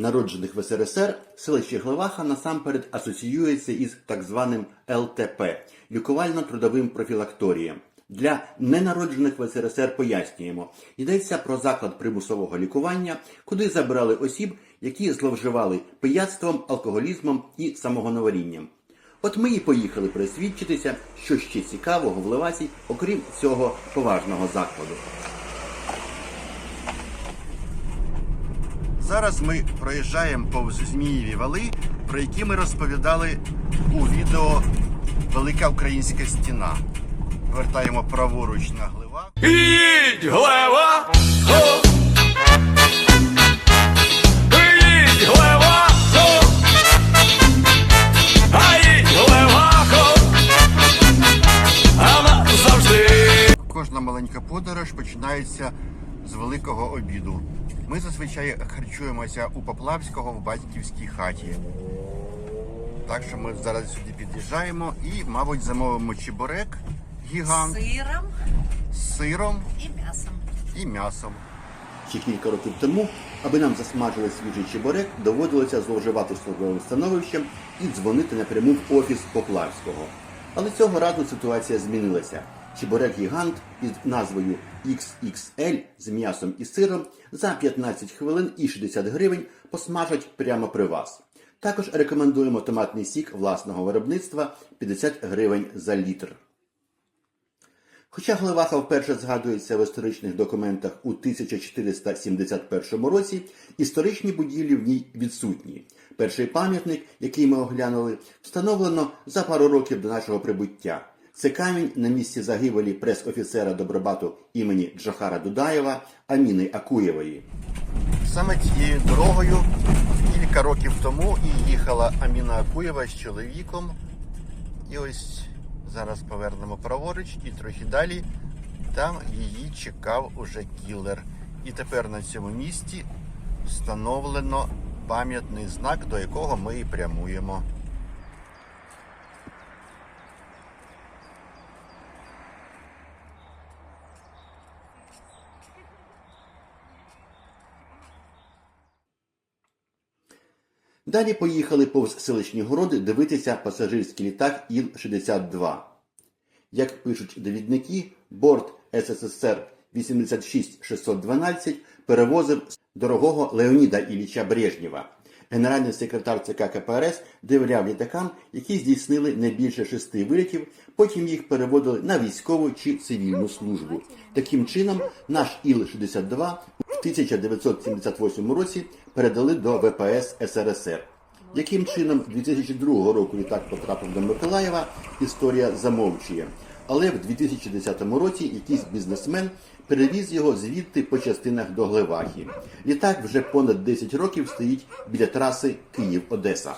народжених в СРСР, селище Глеваха насамперед асоціюється із так званим ЛТП лікувально-трудовим профілакторієм. Для ненароджених в СРСР пояснюємо, йдеться про заклад примусового лікування, куди забирали осіб, які зловживали пияцтвом, алкоголізмом і самогоноворінням. От ми і поїхали присвідчитися, що ще цікавого в Левасі, окрім цього поважного закладу. Зараз ми проїжджаємо повз Змієві вали, про які ми розповідали у відео Велика Українська стіна. Вертаємо праворуч на глива. Їдь, глева! Їдь, глева! А їдь, глева! А назавжди! Кожна маленька подорож починається з великого обіду. Ми зазвичай харчуємося у Поплавського в батьківській хаті. Так що ми зараз сюди під'їжджаємо і, мабуть, замовимо чебурек гігант сиром з сиром і м'ясом. і м'ясом. Ще кілька років тому, аби нам засмажили свіжий чебурек, доводилося зловживати службовим становищем і дзвонити напряму в офіс Поплавського. Але цього разу ситуація змінилася. Чебурек гігант із назвою XXL з м'ясом і сиром за 15 хвилин і 60 гривень посмажать прямо при вас. Також рекомендуємо томатний сік власного виробництва 50 гривень за літр. Хоча Глеваха вперше згадується в історичних документах у 1471 році, історичні будівлі в ній відсутні. Перший пам'ятник, який ми оглянули, встановлено за пару років до нашого прибуття. Це камінь на місці загибелі прес-офіцера Добробату імені Джохара Дудаєва Аміни Акуєвої. Саме цією дорогою кілька років тому і їхала Аміна Акуєва з чоловіком. І ось зараз повернемо праворуч і трохи далі. Там її чекав уже кілер. І тепер на цьому місці встановлено пам'ятний знак, до якого ми і прямуємо. Далі поїхали повз селищні городи дивитися пасажирський літак Іл-62. Як пишуть довідники, борт СССР 86612 перевозив дорогого Леоніда Ілліча Брежнєва. Генеральний секретар ЦК КПРС довіряв літакам, які здійснили не більше шести вилітів, потім їх переводили на військову чи цивільну службу. Таким чином, наш Іл-62 в 1978 році передали до ВПС СРСР. Яким чином 2002 року літак потрапив до Миколаєва, історія замовчує. Але в 2010 році якийсь бізнесмен перевіз його звідти по частинах до Глевахи. Літак вже понад 10 років стоїть біля траси Київ-Одеса.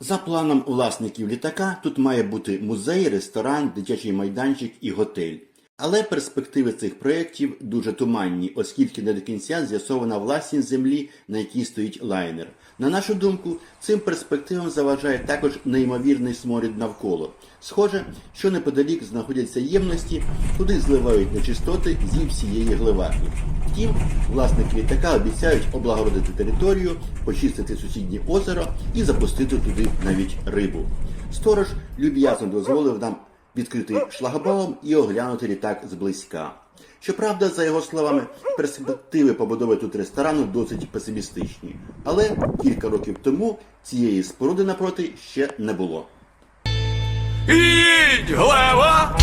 За планом власників літака тут має бути музей, ресторан, дитячий майданчик і готель. Але перспективи цих проєктів дуже туманні, оскільки не до кінця з'ясована власність землі, на якій стоїть лайнер. На нашу думку, цим перспективам заважає також неймовірний сморід навколо. Схоже, що неподалік знаходяться ємності, куди зливають нечистоти зі всієї гливахи. Втім, власники літака обіцяють облагородити територію, почистити сусіднє озеро і запустити туди навіть рибу. Сторож люб'язно дозволив нам відкрити шлагбаум і оглянути літак зблизька. Щоправда, за його словами, перспективи побудови тут ресторану досить песимістичні. Але кілька років тому цієї споруди напроти ще не було. Їдь, глева!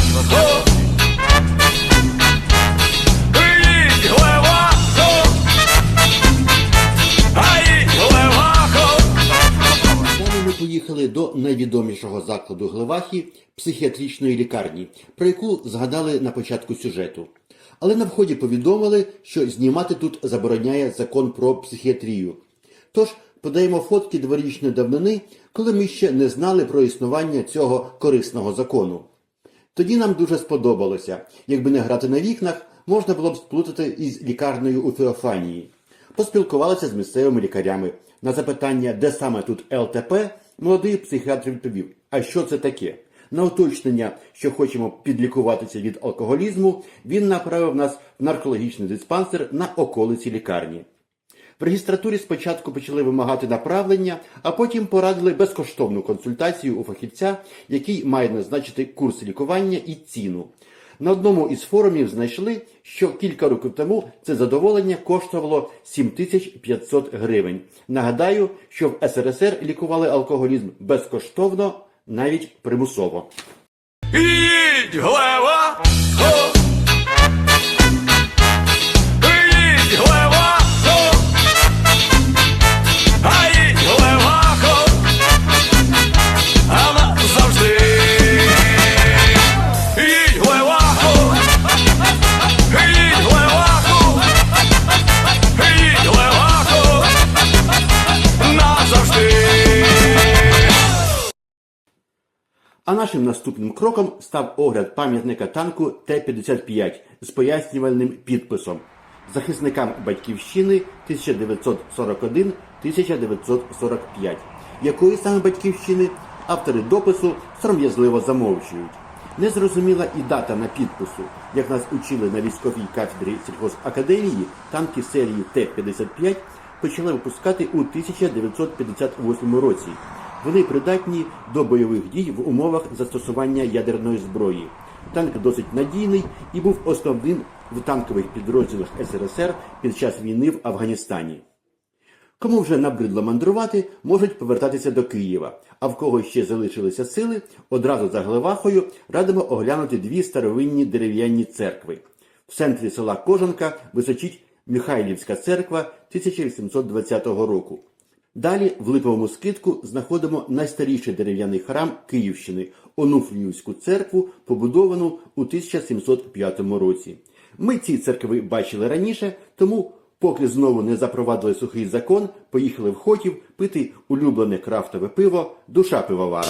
Найвідомішого закладу Глевахи психіатричної лікарні, про яку згадали на початку сюжету. Але на вході повідомили, що знімати тут забороняє закон про психіатрію. Тож подаємо фотки дворічної давнини, коли ми ще не знали про існування цього корисного закону. Тоді нам дуже сподобалося. Якби не грати на вікнах, можна було б сплутати із лікарнею у Феофанії. Поспілкувалися з місцевими лікарями. На запитання, де саме тут ЛТП, молодий психіатр відповів, а що це таке? На уточнення, що хочемо підлікуватися від алкоголізму, він направив нас в наркологічний диспансер на околиці лікарні. В регістратурі спочатку почали вимагати направлення, а потім порадили безкоштовну консультацію у фахівця, який має назначити курс лікування і ціну. На одному із форумів знайшли, що кілька років тому це задоволення коштувало 7500 гривень. Нагадаю, що в СРСР лікували алкоголізм безкоштовно, навіть примусово. Їдь А нашим наступним кроком став огляд пам'ятника танку Т-55 з пояснювальним підписом захисникам батьківщини 1941-1945. Якої саме батьківщини автори допису сором'язливо замовчують. Незрозуміла і дата на підпису. Як нас учили на військовій кафедрі сільхозакадемії, танки серії Т-55 почали випускати у 1958 році. Вони придатні до бойових дій в умовах застосування ядерної зброї. Танк досить надійний і був основним в танкових підрозділах СРСР під час війни в Афганістані. Кому вже набридло мандрувати, можуть повертатися до Києва. А в кого ще залишилися сили, одразу за Глевахою радимо оглянути дві старовинні дерев'яні церкви. В центрі села Кожанка височить Михайлівська церква 1820 року. Далі в Липовому скидку знаходимо найстаріший дерев'яний храм Київщини Онуфріївську церкву, побудовану у 1705 році. Ми ці церкви бачили раніше, тому, поки знову не запровадили сухий закон, поїхали в Хотів пити улюблене крафтове пиво душа пивовара.